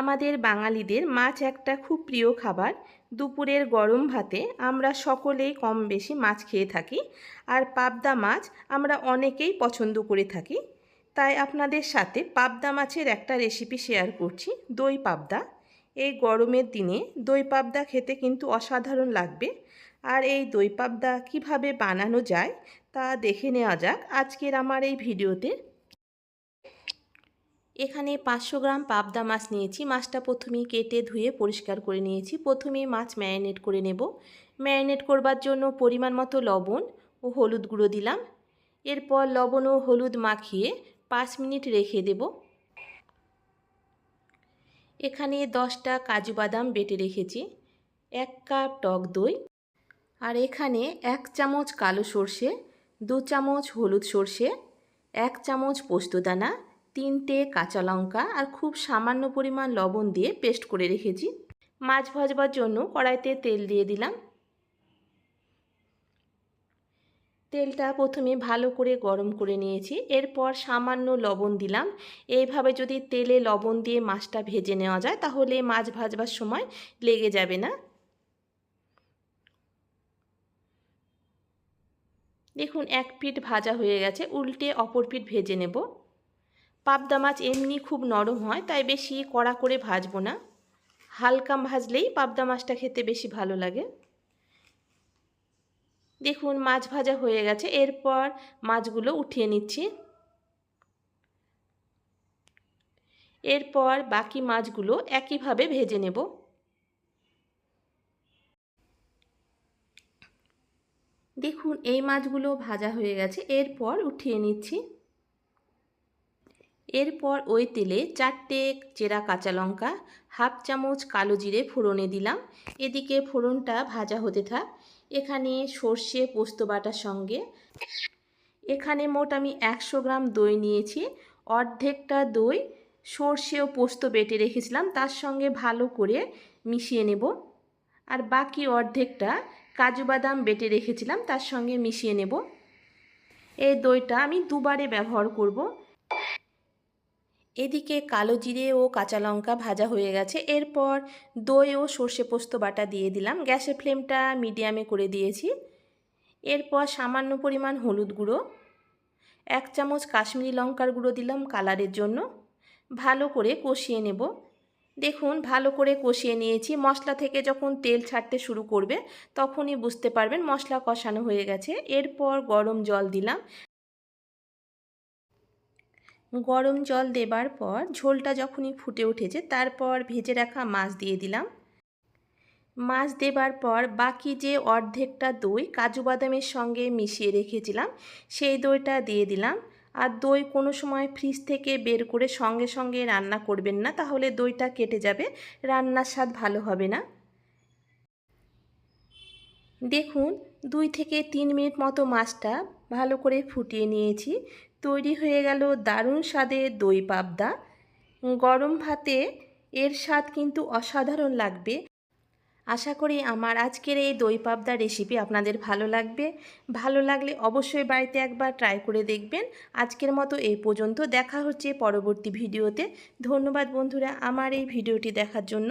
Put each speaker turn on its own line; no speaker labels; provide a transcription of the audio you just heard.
আমাদের বাঙালিদের মাছ একটা খুব প্রিয় খাবার। দুপুরের গরম ভাতে আমরা সকলেই কম বেশি মাছ খেয়ে থাকি। আর পাবদা মাছ আমরা অনেকেই পছন্দ করে থাকি। তাই আপনাদের সাথে পাবদা মাছের একটা রেসিপি শেয়ার করছি, দই পাবদা। এই গরমের দিনে দই পাবদা খেতে কিন্তু অসাধারণ লাগবে। আর এই দই পাবদা কীভাবে বানানো যায় তা দেখে নেওয়া যাক আজকের আমার এই ভিডিওতে। এখানে পাঁচশো গ্রাম পাবদা মাছ নিয়েছি। মাছটা প্রথমেই কেটে ধুয়ে পরিষ্কার করে নিয়েছি। প্রথমে মাছ ম্যারিনেট করে নেব। ম্যারিনেট করবার জন্য পরিমাণ মতো লবণ ও হলুদ গুঁড়ো দিলাম। এরপর লবণ ও হলুদ মাখিয়ে পাঁচ মিনিট রেখে দেব। এখানে দশটা কাজু বাদাম বেটে রেখেছি, এক কাপ টক দই আর এখানে এক চামচ কালো সর্ষে, দু চামচ হলুদ সর্ষে, এক চামচ পোস্তদানা তিনটে কাঁচা লঙ্কা আর খুব সামান্য পরিমাণ লবণ দিয়ে পেস্ট করে রেখেছি। মাছ ভাজবার জন্য কড়াইতে তেল দিয়ে দিলাম। তেলটা প্রথমে ভালো করে গরম করে নিয়েছি। এরপর সামান্য লবণ দিলাম। এইভাবে যদি তেলে লবণ দিয়ে মাছটা ভেজে নেওয়া যায়, তাহলে মাছ ভাজবার সময় লেগে যাবে না। দেখুন, এক পিঠ ভাজা হয়ে গেছে। উল্টে অপর পিঠ ভেজে নেব। পাবদা মাছ এমনি খুব নরম হয়, তাই বেশি কড়া করে ভাজবো না। হালকা ভাজলেই পাবদা মাছটা খেতে বেশি ভালো লাগে। দেখুন, মাছ ভাজা হয়ে গেছে। এরপর মাছগুলো উঠিয়ে নিচ্ছি। এরপর বাকি মাছগুলো একইভাবে ভেজে নেব। দেখুন, এই মাছগুলো ভাজা হয়ে গেছে। এরপর উঠিয়ে নিচ্ছি। এরপর ওই তেলে চারটে চেরা কাঁচা লঙ্কা, হাফ চামচ কালো জিরে ফোড়নে দিলাম। এদিকে ফোড়নটা ভাজা হতে থাক। এখানে সর্ষে, পোস্ত বাটার সঙ্গে। এখানে মোট আমি একশো গ্রাম দই নিয়েছি। অর্ধেকটা দই সর্ষে ও পোস্ত বেটে রেখেছিলাম। তার সঙ্গে ভালো করে মিশিয়ে নেব। আর বাকি অর্ধেকটা কাজু বাদাম বেটে রেখেছিলাম। তার সঙ্গে মিশিয়ে নেব। এই দইটা আমি দুবারে ব্যবহার করব। এদিকে কালো জিরে ও কাঁচা লঙ্কা ভাজা হয়ে গেছে। এরপর দই ও সর্ষে পোস্ত বাটা দিয়ে দিলাম। গ্যাসের ফ্লেমটা মিডিয়ামে করে দিয়েছি। এরপর সামান্য পরিমাণ হলুদ গুঁড়ো, এক চামচ কাশ্মীরি লঙ্কার গুঁড়ো দিলাম কালারের জন্য। ভালো করে কষিয়ে নেব। দেখুন, ভালো করে কষিয়ে নিয়েছি। মশলা থেকে যখন তেল ছাড়তে শুরু করবে, তখনই বুঝতে পারবেন মশলা কষানো হয়ে গেছে। এরপর গরম জল দিলাম। গরম জল দেবার পর ঝোলটা যখনই ফুটে উঠেছে, তারপর ভেজে রাখা মাছ দিয়ে দিলাম। মাছ দেবার পর বাকি যে অর্ধেকটা দই কাজু বাদামের সঙ্গে মিশিয়ে রেখেছিলাম, সেই দইটা দিয়ে দিলাম। আর দই কোনো সময় ফ্রিজ থেকে বের করে সঙ্গে সঙ্গে রান্না করবেন না, তাহলে দইটা কেটে যাবে, রান্নার স্বাদ ভালো হবে না। দেখুন, দুই থেকে তিন মিনিট মতো মাছটা ভালো করে ফুটিয়ে নিয়েছি। তৈরি হয়ে গেল দারুণ স্বাদে দই পাবদা। গরম ভাতে এর স্বাদ কিন্তু অসাধারণ লাগবে। আশা করি আমার আজকের এই দই পাবদা রেসিপি আপনাদের ভালো লাগবে। ভালো লাগলে অবশ্যই বাড়িতে একবার ট্রাই করে দেখবেন। আজকের মতো এই পর্যন্ত। দেখা হচ্ছে পরবর্তী ভিডিওতে ধন্যবাদ বন্ধুরা আমার এই ভিডিওটি দেখার জন্য।